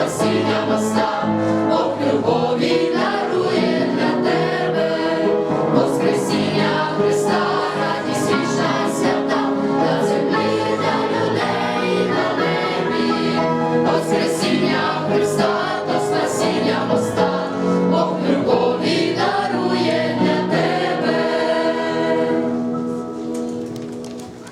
спасіння моста, Бог любові дарує для тебе, Воскресіння Христа, радість вічна свята, на землі, для людей, на небі, Воскресіння Христа, то спасіння моста.